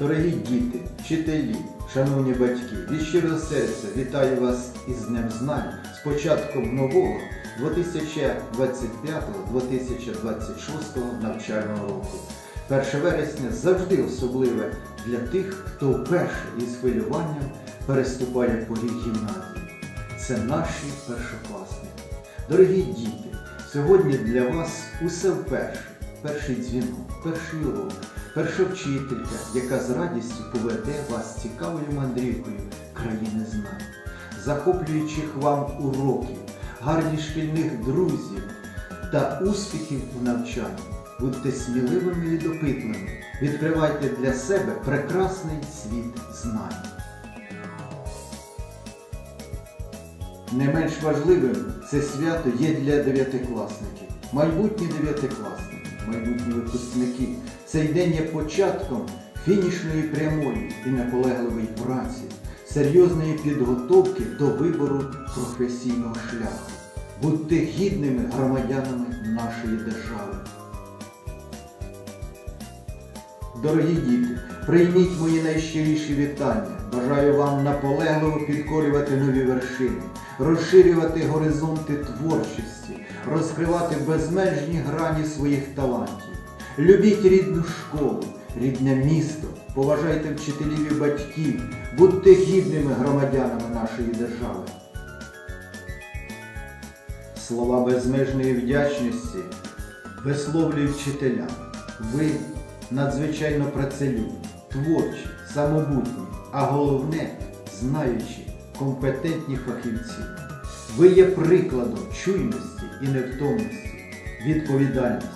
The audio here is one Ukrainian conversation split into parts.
Дорогі діти, вчителі, шановні батьки, від щирого серця вітаю вас із Днем Знань з початком нового 2025-2026 навчального року. 1 вересня завжди особливе для тих, хто вперше із хвилюванням переступає поріг гімназії. Це наші першокласники. Дорогі діти, сьогодні для вас усе вперше. Перший дзвінок, перший урок, перша вчителька, яка з радістю поведе вас цікавою мандрівкою країни знань, захоплюючих вам уроків, гарних шкільних друзів та успіхів у навчанні. Будьте сміливими і допитливими, відкривайте для себе прекрасний світ знань. Не менш важливим це свято є для дев'ятикласників. Майбутні дев'ятикласники, майбутні випускники. Цей день є початком фінішної прямої і наполегливої праці, серйозної підготовки до вибору професійного шляху. Будьте гідними громадянами нашої держави. Дорогі діти, прийміть мої найщиріші вітання. Бажаю вам наполегливо підкорювати нові вершини, розширювати горизонти творчості, розкривати безмежні грані своїх талантів. Любіть рідну школу, рідне місто, поважайте вчителів і батьків, будьте гідними громадянами нашої держави. Слова безмежної вдячності висловлюю вчителям. Ви надзвичайно працелюбні, творчі, самобутні, а головне знаючі, компетентні фахівці. Ви є прикладом чуйності і невтомності, відповідальності,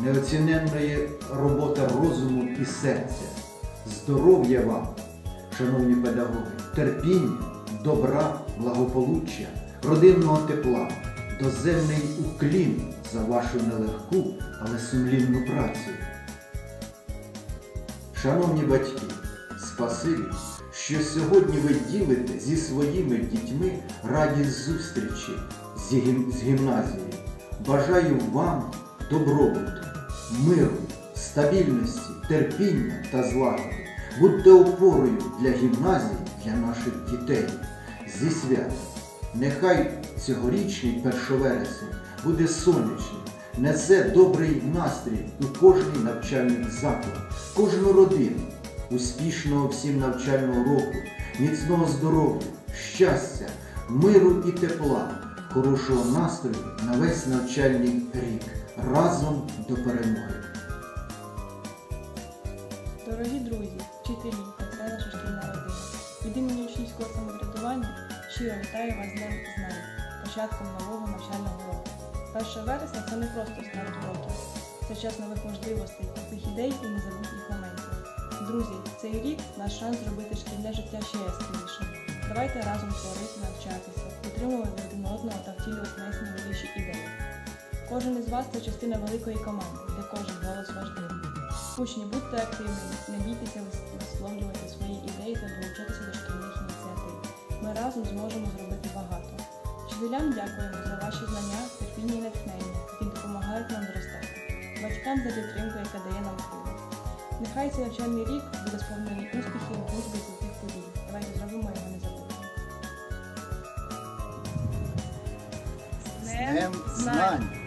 неоціненної робота розуму і серця, здоров'я вам, шановні педагоги, терпіння, добра, благополуччя, родинного тепла, доземний уклін за вашу нелегку, але сумлінну працю. Шановні батьки, спасибі, що сьогодні ви ділите зі своїми дітьми радість зустрічі з гім- гімназією. Бажаю вам добробуту, миру, стабільності, терпіння та злагоди. Будьте опорою для гімназії, для наших дітей. Зі святом. Нехай цьогорічний 1 вересня буде сонячним, несе добрий настрій у кожний навчальний заклад, кожну родину, успішного всім навчального року, міцного здоров'я, щастя, миру і тепла, хорошого настрою на весь навчальний рік. Разом до перемоги. Дорогі друзі, вчителі та вся наша шкільна родина. Від імені учнівського самоврядування щиро вітаю вас з Днем знань, початком нового навчального року. 1 вересня це не просто старт років, це час нових можливостей, нових ідей і незабутніх моментів. Друзі, цей рік наш шанс зробити шкільне життя ще яскравішим. Давайте разом творити, навчатися, підтримувати один одного та втілювати найсміливіші ідеї. Кожен із вас це частина великої команди, де кожен голос важливий. Учні, будьте активними, не бійтеся висловлювати свої ідеї та долучатися до шкільних ініціатив. Ми разом зможемо зробити. Вчителям дякуємо за ваші знання, терпіння і натхнення, які допомагають нам зростати. Батькам за підтримку, яка дає нам силу. Нехай цей навчальний рік буде сповнений успіхів, дружби і крутих подій. Давайте зробимо його незабутнім. З Днем знань!